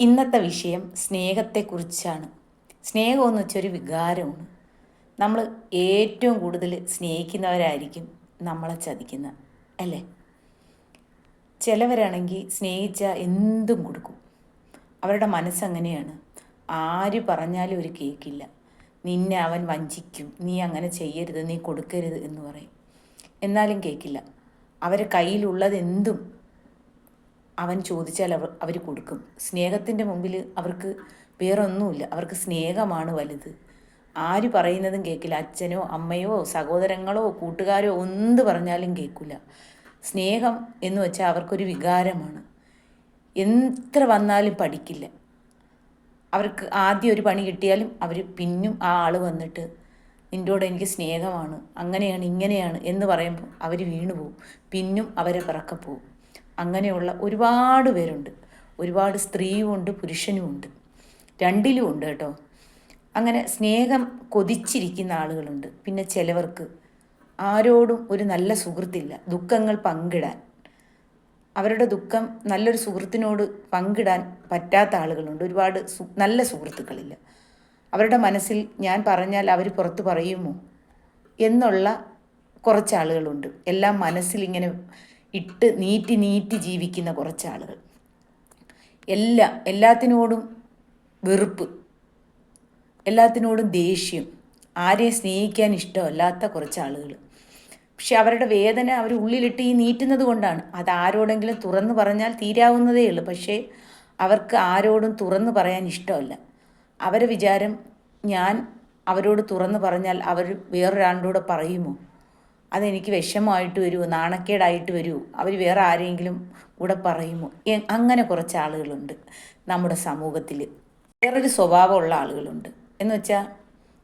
ഇന്നത്തെ വിഷയം സ്നേഹത്തെക്കുറിച്ചാണ്. സ്നേഹം എന്ന് വെച്ചൊരു വികാരമാണ്. നമ്മൾ ഏറ്റവും കൂടുതൽ സ്നേഹിക്കുന്നവരായിരിക്കും നമ്മളെ ചതിക്കുന്ന അല്ലേ? ചിലവരാണെങ്കിൽ സ്നേഹിച്ച എന്തും കൊടുക്കും. അവരുടെ മനസ്സങ്ങനെയാണ്. ആര് പറഞ്ഞാലും ഒരു കേൾക്കില്ല നിന്നെ അവൻ വഞ്ചിക്കും. നീ അങ്ങനെ ചെയ്യരുത്. നീ കൊടുക്കരുത് എന്ന് പറയും. എന്നാലും കേൾക്കില്ല അവരെ കയ്യിലുള്ളത് എന്തും അവൻ ചോദിച്ചാൽ അവർ അവർ കൊടുക്കും. സ്നേഹത്തിന്റെ മുമ്പിൽ അവർക്ക് വേറൊന്നുമില്ല. അവർക്ക് സ്നേഹമാണ് വലുത്. ആര് പറയുന്നതും കേൾക്കില്ല. അച്ഛനോ അമ്മയോ സഹോദരങ്ങളോ കൂട്ടുകാരോ എന്ത് പറഞ്ഞാലും കേൾക്കില്ല. സ്നേഹം എന്ന് വെച്ചാൽ അവർക്കൊരു വികാരമാണ്. എത്ര വന്നാലും പഠിക്കില്ല. അവർക്ക് ആദ്യം ഒരു പണി കിട്ടിയാലും അവർ പിന്നും ആ ആൾ വന്നിട്ട് നിന്റോട് എനിക്ക് സ്നേഹമാണ്. അങ്ങനെയാണ് ഇങ്ങനെയാണ് എന്ന് പറയുമ്പോൾ അവർ വീണുപോകും. പിന്നും അവരെ പിറക്കെ പോവും അങ്ങനെയുള്ള ഒരുപാട് പേരുണ്ട്. ഒരുപാട് സ്ത്രീയുമുണ്ട് പുരുഷനുമുണ്ട്. രണ്ടിലും ഉണ്ട് കേട്ടോ. അങ്ങനെ സ്നേഹം കൊതിച്ചിരിക്കുന്ന ആളുകളുണ്ട്. പിന്നെ ചിലവർക്ക് ആരോടും ഒരു നല്ല സുഹൃത്തില്ല. ദുഃഖങ്ങൾ പങ്കിടാൻ. അവരുടെ ദുഃഖം നല്ലൊരു സുഹൃത്തിനോട് പങ്കിടാൻ പറ്റാത്ത ആളുകളുണ്ട്. ഒരുപാട് നല്ല സുഹൃത്തുക്കളില്ല. അവരുടെ മനസ്സിൽ ഞാൻ പറഞ്ഞാൽ അവർ പുറത്ത് പറയുമോ? എന്നുള്ള കുറച്ച് ആളുകളുണ്ട്. എല്ലാം മനസ്സിൽ ഇങ്ങനെ ഇട്ട് നീറ്റി നീറ്റി ജീവിക്കുന്ന കുറച്ച് ആളുകൾ എല്ലാ എല്ലാത്തിനോടും വെറുപ്പ്. എല്ലാത്തിനോടും ദേഷ്യം. ആരെയും സ്നേഹിക്കാൻ ഇഷ്ടമല്ലാത്ത കുറച്ച് ആളുകൾ പക്ഷെ അവരുടെ വേദന അവർ ഉള്ളിലിട്ട് ഈ നീറ്റുന്നത് കൊണ്ടാണ്. അത് ആരോടെങ്കിലും തുറന്നു പറഞ്ഞാൽ തീരാവുന്നതേ ഉള്ളൂ. പക്ഷേ അവർക്ക് ആരോടും തുറന്നു പറയാൻ ഇഷ്ടമല്ല. അവരെ വിചാരം ഞാൻ അവരോട് തുറന്നു പറഞ്ഞാൽ അവർ വേറൊരാളുടെ പറയുമോ? അതെനിക്ക് വിഷമമായിട്ട് വരുമോ നാണക്കേടായിട്ട് വരുമോ അവർ വേറെ ആരെങ്കിലും കൂടെ പറയുമോ? അങ്ങനെ കുറച്ച് ആളുകളുണ്ട് നമ്മുടെ സമൂഹത്തിൽ വേറൊരു സ്വഭാവമുള്ള ആളുകളുണ്ട്. എന്ന് വെച്ചാൽ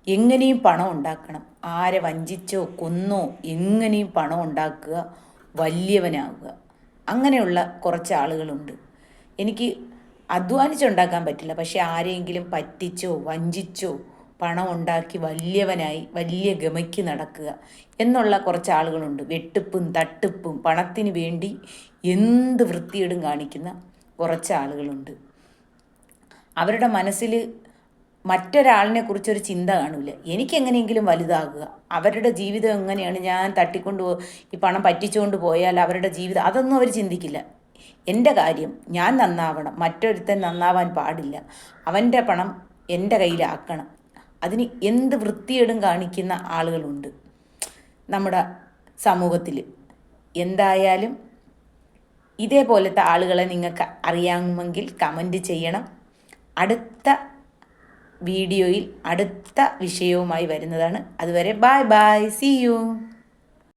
എങ്ങനെയും പണം ഉണ്ടാക്കണം. ആരെ വഞ്ചിച്ചോ കൊന്നോ എങ്ങനെയും പണം ഉണ്ടാക്കുക വലിയവനാവുക. അങ്ങനെയുള്ള കുറച്ച് ആളുകളുണ്ട്. എനിക്ക് അധ്വാനിച്ചുണ്ടാക്കാൻ പറ്റില്ല. പക്ഷെ ആരെയെങ്കിലും പറ്റിച്ചോ വഞ്ചിച്ചോ പണം ഉണ്ടാക്കി വലിയവനായി വലിയ ഗമയ്ക്ക് നടക്കുക എന്നുള്ള കുറച്ച് ആളുകളുണ്ട്. വെട്ടിപ്പും തട്ടിപ്പും പണത്തിന് വേണ്ടി എന്ത് വൃത്തിയിടും കാണിക്കുന്ന കുറച്ച് ആളുകളുണ്ട്. അവരുടെ മനസ്സിൽ മറ്റൊരാളിനെ കുറിച്ചൊരു ചിന്ത കാണില്ല. എനിക്കെങ്ങനെയെങ്കിലും വലുതാകുക. അവരുടെ ജീവിതം എങ്ങനെയാണ്? ഞാൻ തട്ടിക്കൊണ്ട് ഈ പണം പറ്റിച്ചുകൊണ്ട് പോയാൽ അവരുടെ ജീവിതം അതൊന്നും അവർ ചിന്തിക്കില്ല. എന്റെ കാര്യം ഞാൻ നന്നാവണം. മറ്റൊരുത്തൻ നന്നാവാൻ പാടില്ല. അവന്റെ പണം എന്റെ കയ്യിലാക്കണം. അതിന് എന്ത് വൃത്തിയേടും കാണിക്കുന്ന ആളുകളുണ്ട് നമ്മുടെ സമൂഹത്തിൽ എന്തായാലും ഇതേപോലത്തെ ആളുകളെ നിങ്ങൾക്ക് അറിയാമെങ്കിൽ കമന്റ് ചെയ്യണം. അടുത്ത വീഡിയോയിൽ അടുത്ത വിഷയവുമായി വരുന്നതാണ്. അതുവരെ ബായ് ബായ് സി യു